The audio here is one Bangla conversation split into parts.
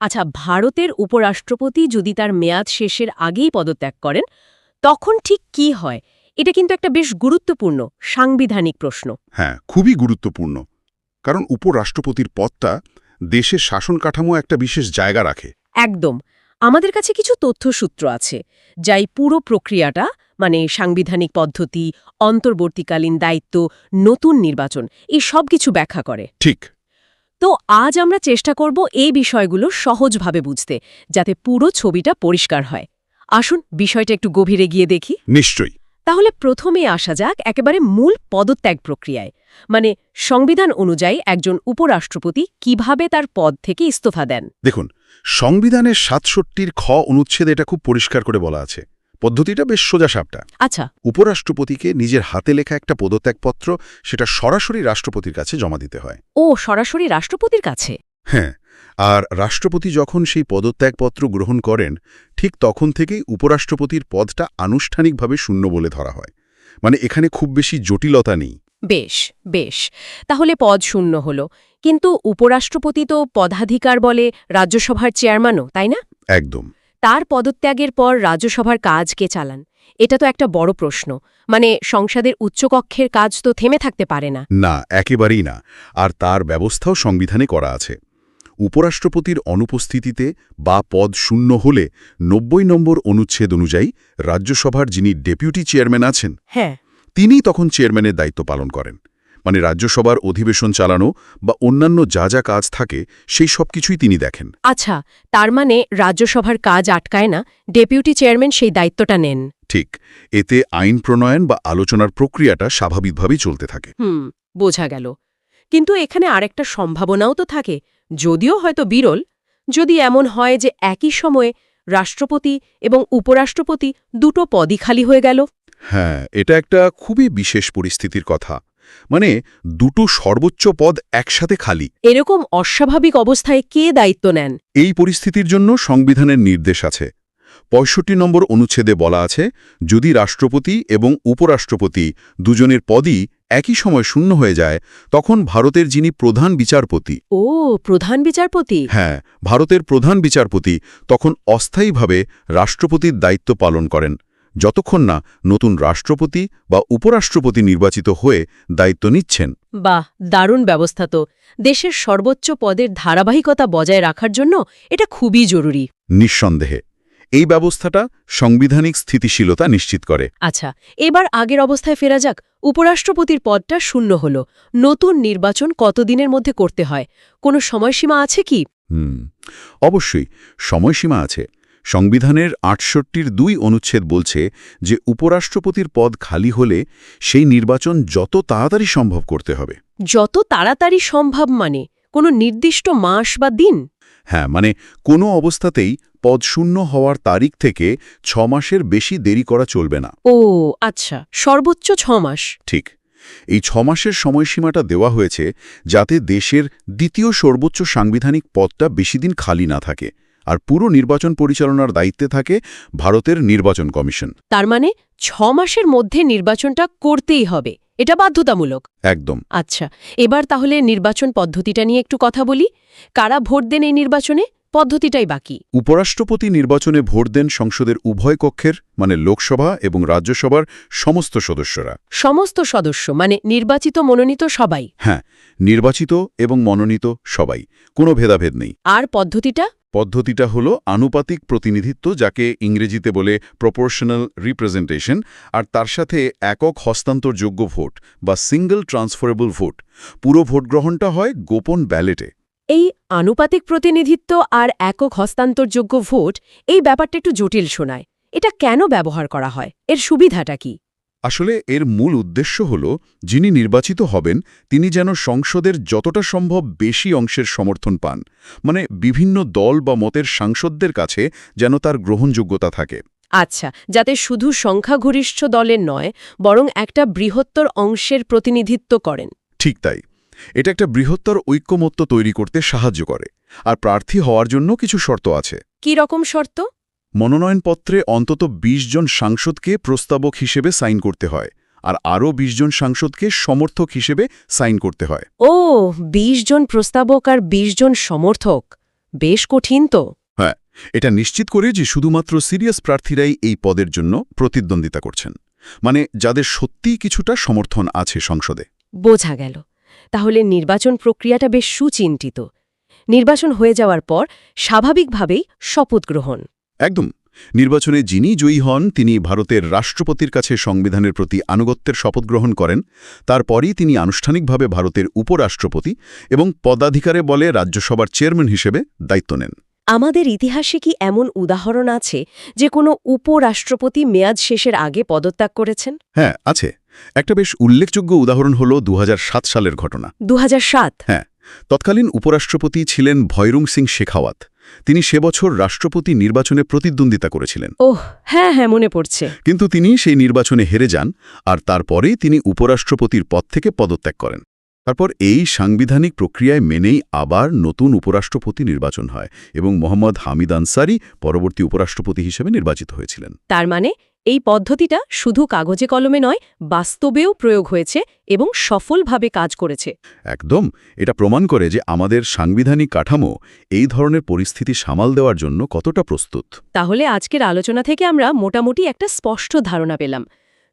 আচ্ছা ভারতের উপরাষ্ট্রপতি যদি তার মেয়াদ শেষের আগেই পদত্যাগ করেন তখন ঠিক কি হয়? এটা কিন্তু একটা বেশ গুরুত্বপূর্ণ সাংবিধানিক প্রশ্ন। হ্যাঁ খুবই গুরুত্বপূর্ণ। কারণ উপরাষ্ট্রপতির পদটা দেশের শাসন কাঠামো একটা বিশেষ জায়গা রাখে। একদম। আমাদের কাছে কিছু তথ্যসূত্র আছে যাই পুরো প্রক্রিয়াটা মানে সাংবিধানিক পদ্ধতি অন্তর্বর্তীকালীন দায়িত্ব নতুন নির্বাচন এই সব কিছু ব্যাখ্যা করে। ঠিক। তো আজ আমরা চেষ্টা করব এই বিষয়গুলো সহজভাবে বুঝতে যাতে পুরো ছবিটা পরিষ্কার হয়। আসুন বিষয়টা একটু গভীরে গিয়ে দেখি। নিশ্চয়ই। তাহলে প্রথমে আসা যাক একেবারে মূল পদত্যাগ প্রক্রিয়ায়। মানে সংবিধান অনুযায়ী একজন উপরাষ্ট্রপতি কীভাবে তার পদ থেকে ইস্তফা দেন। দেখুন সংবিধানের সাতষট্টির খ অনুচ্ছেদ এটা খুব পরিষ্কার করে বলা আছে। পদ্ধতিটা বেশ সোজাসাপটা আচ্ছা। উপরাষ্ট্রপতিকে নিজের হাতে লেখা একটা পদত্যাগপত্র সেটা সরাসরি রাষ্ট্রপতির কাছে জমা দিতে হয়। ও সরাসরি রাষ্ট্রপতির কাছে? হ্যাঁ আর রাষ্ট্রপতি যখন সেই পদত্যাগপত্র গ্রহণ করেন ঠিক তখন থেকেই উপরাষ্ট্রপতির পদটা আনুষ্ঠানিকভাবে শূন্য বলে ধরা হয়। মানে এখানে খুব বেশি জটিলতা নেই। বেশ বেশ। তাহলে পদ শূন্য হল। কিন্তু উপরাষ্ট্রপতি তো পদাধিকার বলে রাজ্যসভার চেয়ারম্যানও তাই না? একদম। তার পদত্যাগের পর রাজ্যসভার কাজ কে চালান? এটা তো একটা বড় প্রশ্ন। মানে সংসদের উচ্চকক্ষের কাজ তো থেমে থাকতে পারে না। না একেবারেই না। আর তার ব্যবস্থাও সংবিধানে করা আছে। উপরাষ্ট্রপতির অনুপস্থিতিতে বা পদ শূন্য হলে নব্বই নম্বর অনুচ্ছেদ অনুযায়ী রাজ্যসভার যিনি ডেপুটি চেয়ারম্যান আছেন হ্যাঁ। তিনিই তখন চেয়ারম্যানের দায়িত্ব পালন করেন। মানে রাজ্যসভার অধিবেশন চালানো বা অন্যান্য যা যা কাজ থাকে সেই সব কিছুই তিনি দেখেন। আচ্ছা তার মানে রাজ্যসভার কাজ আটকায় না ডেপুটি চেয়ারম্যান সেই দায়িত্বটা নেন। ঠিক এতে আইন প্রণয়ন বা আলোচনার প্রক্রিয়াটা স্বাভাবিকভাবেই চলতে থাকে। হুম বোঝা গেল। কিন্তু এখানে আরেকটা সম্ভাবনাও তো থাকে যদিও হয়তো বিরল। যদি এমন হয় যে একই সময়ে রাষ্ট্রপতি এবং উপরাষ্ট্রপতি দুটো পদই খালি হয়ে গেল। হ্যাঁ এটা একটা খুবই বিশেষ পরিস্থিতির কথা। মানে দুটো সর্বোচ্চ পদ একসাথে খালি। এরকম অস্বাভাবিক অবস্থায় কে দায়িত্ব নেন? এই পরিস্থিতির জন্য সংবিধানের নির্দেশ আছে। পঁয়ষট্টি নম্বর অনুচ্ছেদে বলা আছে যদি রাষ্ট্রপতি এবং উপরাষ্ট্রপতি দুজনের পদই একই সময় শূন্য হয়ে যায় তখন ভারতের যিনি প্রধান বিচারপতি ও প্রধান বিচারপতি? হ্যাঁ ভারতের প্রধান বিচারপতি তখন অস্থায়ীভাবে রাষ্ট্রপতির দায়িত্ব পালন করেন। যতক্ষণ না নতুন রাষ্ট্রপতি বা উপরাষ্ট্রপতি নির্বাচিত হয়ে দায়িত্ব নিচ্ছেন। বাহ দারুণ ব্যবস্থা তো। দেশের সর্বোচ্চ পদের ধারাবাহিকতা বজায় রাখার জন্য এটা খুবই জরুরি। নিঃসন্দেহে। এই ব্যবস্থাটা সাংবিধানিক স্থিতিশীলতা নিশ্চিত করে। আচ্ছা এবার আগের অবস্থায় ফেরা যাক। উপরাষ্ট্রপতির পদটা শূন্য হল। নতুন নির্বাচন কতদিনের মধ্যে করতে হয়? কোনো সময়সীমা আছে কি? হুম অবশ্যই সময়সীমা আছে। সংবিধানের আটষট্টির দুই অনুচ্ছেদ বলছে যে উপরাষ্ট্রপতির পদ খালি হলে সেই নির্বাচন যত তাড়াতাড়ি সম্ভব করতে হবে। যত তাড়াতাড়ি সম্ভব মানে কোনো নির্দিষ্ট মাস বা দিন? হ্যাঁ মানে কোনো অবস্থাতেই পদ শূন্য হওয়ার তারিখ থেকে ছ মাসের বেশি দেরি করা চলবে না। ও আচ্ছা সর্বোচ্চ ছ মাস। ঠিক। এই ছ মাসের সময়সীমাটা দেওয়া হয়েছে যাতে দেশের দ্বিতীয় সর্বোচ্চ সাংবিধানিক পদটা বেশি দিন খালি না থাকে। আর পুরো নির্বাচন পরিচালনার দায়িত্বে থাকে ভারতের নির্বাচন কমিশন। তার মানে ছ মাসের মধ্যে নির্বাচনটা করতেই হবে। এটা বাধ্যতামূলক। একদম। আচ্ছা এবার তাহলে নির্বাচন পদ্ধতিটা নিয়ে একটু কথা বলি। কারা ভোট দেন এই নির্বাচনে? পদ্ধতিটাই বাকি। উপরাষ্ট্রপতি নির্বাচনে ভোট দেন সংসদের উভয় কক্ষের মানে লোকসভা এবং রাজ্যসভার সমস্ত সদস্যরা। সমস্ত সদস্য মানে নির্বাচিত মনোনীত সবাই। হ্যাঁ নির্বাচিত এবং মনোনীত সবাই। কোনো ভেদাভেদ নেই। আর পদ্ধতিটা? পদ্ধতিটা হলো আনুপাতিক প্রতিনিধিত্ব, যাকে ইংরেজিতে বলে প্রপোর্শনাল রিপ্রেজেন্টেশন আর তার সাথে একক হস্তান্তরযোগ্য ভোট বা সিঙ্গল ট্রান্সফারেবল ভোট পুরো ভোট গ্রহণটা হয় গোপন ব্যালেটে। এই আনুপাতিক প্রতিনিধিত্ব আর একক হস্তান্তরযোগ্য ভোট, এই ব্যাপারটা একটু জটিল শোনায়। এটা কেন ব্যবহার করা হয়? এর সুবিধাটা কি? আসলে এর মূল উদ্দেশ্য হল যিনি নির্বাচিত হবেন তিনি যেন সংসদের যতটা সম্ভব বেশি অংশের সমর্থন পান। মানে বিভিন্ন দল বা মতের সাংসদদের কাছে যেন তার গ্রহণযোগ্যতা থাকে। আচ্ছা যাতে শুধু সংখ্যাগরিষ্ঠ দলের নয় বরং একটা বৃহত্তর অংশের প্রতিনিধিত্ব করেন। ঠিক তাই। এটা একটা বৃহত্তর ঐক্যমত্য তৈরি করতে সাহায্য করে। আর প্রার্থী হওয়ার জন্য কিছু শর্ত আছে। কি রকম শর্ত? মনোনয়নপত্রে অন্তত ২০ জন সাংসদকে প্রস্তাবক হিসেবে সাইন করতে হয় আর আরও ২০ জন সাংসদকে সমর্থক হিসেবে সাইন করতে হয়। ও ২০ জন প্রস্তাবক আর ২০ জন সমর্থক। বেশ কঠিন তো। হ্যাঁ এটা নিশ্চিত করে যে শুধুমাত্র সিরিয়াস প্রার্থীরাই এই পদের জন্য প্রতিদ্বন্দ্বিতা করছেন মানে যাদের সত্যিই কিছুটা সমর্থন আছে সংসদে। বোঝা গেল। তাহলে নির্বাচন প্রক্রিয়াটা বেশ সুচিন্তিত। নির্বাচন হয়ে যাওয়ার পর স্বাভাবিকভাবেই শপথ গ্রহণ। একদম। নির্বাচনে যিনি জয়ী হন তিনি ভারতের রাষ্ট্রপতির কাছে সংবিধানের প্রতি আনুগত্যের শপথ গ্রহণ করেন। তারপরই তিনি আনুষ্ঠানিকভাবে ভারতের উপরাষ্ট্রপতি এবং পদাধিকারে বলে রাজ্যসভার চেয়ারম্যান হিসেবে দায়িত্ব নেন। আমাদের ইতিহাসে কি এমন উদাহরণ আছে যে কোনো উপরাষ্ট্রপতি মেয়াদ শেষের আগে পদত্যাগ করেছেন? হ্যাঁ আছে। একটা বেশ উল্লেখযোগ্য উদাহরণ হল দুহাজার সাত সালের ঘটনা। দু হাজার সাত? হ্যাঁ। তৎকালীন উপরাষ্ট্রপতি ছিলেন ভয়রুং সিং শেখাওয়াত। তিনি সে বছর রাষ্ট্রপতি নির্বাচনে প্রতিদ্বন্দ্বিতা করেছিলেন। ওহ হ্যাঁ হ্যাঁ মনে পড়ছে। কিন্তু তিনি সেই নির্বাচনে হেরে যান আর তারপরেই তিনি উপরাষ্ট্রপতির পদ থেকে পদত্যাগ করেন। তারপর এই সাংবিধানিক প্রক্রিয়ায় মেনেই আবার নতুন উপরাষ্ট্রপতি নির্বাচন হয় এবং মোহাম্মদ হামিদ আনসারি পরবর্তী উপরাষ্ট্রপতি হিসেবে নির্বাচিত হয়েছিলেন। তার মানে এই পদ্ধতিটা শুধু কাগজে কলমে নয় বাস্তবেও প্রয়োগ হয়েছে এবং সফলভাবে কাজ করেছে। একদম এটা প্রমাণ করে যে আমাদের সাংবিধানিক কাঠামো এই ধরনের পরিস্থিতি সামাল দেওয়ার জন্য কতটা প্রস্তুত। তাহলে আজকের আলোচনা থেকে আমরা মোটামুটি একটা স্পষ্ট ধারণা পেলাম।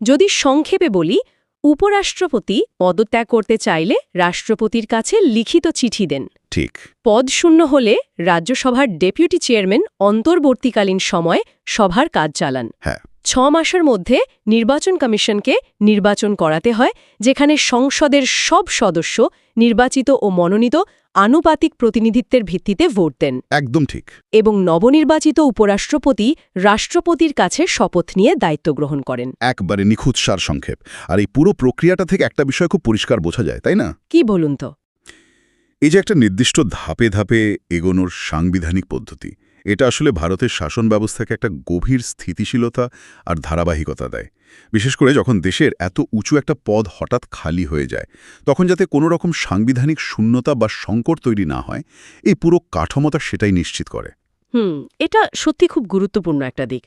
যদি সংক্ষেপে বলি উপরাষ্ট্রপতি পদত্যাগ করতে চাইলে রাষ্ট্রপতির কাছে লিখিত চিঠি দেন। ঠিক। পদ শূন্য হলে রাজ্যসভার ডেপুটি চেয়ারম্যান অন্তর্বর্তীকালীন সময়ে সভার কাজ চালান। হ্যাঁ। ছ মাসের মধ্যে নির্বাচন কমিশনকে নির্বাচন করাতে হয় যেখানে সংসদের সব সদস্য নির্বাচিত ও মনোনীত আনুপাতিক প্রতিনিধিত্বের ভিত্তিতে ভোট দেন। একদম ঠিক। এবং নবনির্বাচিত উপরাষ্ট্রপতি রাষ্ট্রপতির কাছে শপথ নিয়ে দায়িত্ব গ্রহণ করেন। একবারে নিখুঁত সার সংক্ষেপ আর এই পুরো প্রক্রিয়াটা থেকে একটা বিষয় খুব পরিষ্কার বোঝা যায় তাই না? কি বলুন তো? এই যে একটা নির্দিষ্ট ধাপে ধাপে এগোনোর সাংবিধানিক পদ্ধতি এটা আসলে ভারতের শাসন ব্যবস্থাকে একটা গভীর স্থিতিশীলতা আর ধারাবাহিকতা দেয়। বিশেষ করে যখন দেশের এত উঁচু একটা পদ হঠাৎ খালি হয়ে যায়, তখন যাতে কোনো রকম সাংবিধানিক শূন্যতা বা সংকট তৈরি না হয়, এই পুরো কাঠামোটা সেটাই নিশ্চিত করে। হুম, এটা সত্যি খুব গুরুত্বপূর্ণ একটা দিক।